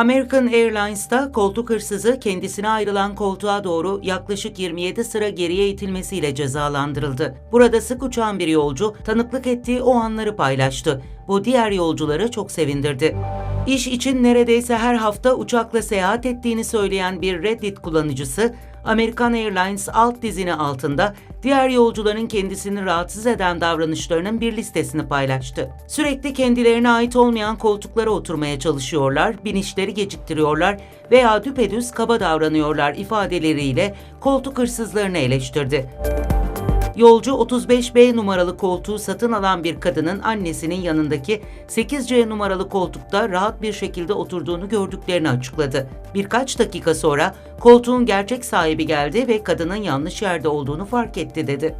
American Airlines'ta koltuk hırsızı kendisine ayrılan koltuğa doğru yaklaşık 27 sıra geriye itilmesiyle cezalandırıldı. Burada sık uçan bir yolcu tanıklık ettiği o anları paylaştı. Bu diğer yolcuları çok sevindirdi. İş için neredeyse her hafta uçakla seyahat ettiğini söyleyen bir Reddit kullanıcısı, American Airlines alt dizini altında diğer yolcuların kendisini rahatsız eden davranışlarının bir listesini paylaştı. Sürekli kendilerine ait olmayan koltuklara oturmaya çalışıyorlar, binişleri geciktiriyorlar veya düpedüz kaba davranıyorlar ifadeleriyle koltuk hırsızlarını eleştirdi. Yolcu 35B numaralı koltuğu satın alan bir kadının annesinin yanındaki 8C numaralı koltukta rahat bir şekilde oturduğunu gördüklerini açıkladı. Birkaç dakika sonra koltuğun gerçek sahibi geldi ve kadının yanlış yerde olduğunu fark etti dedi.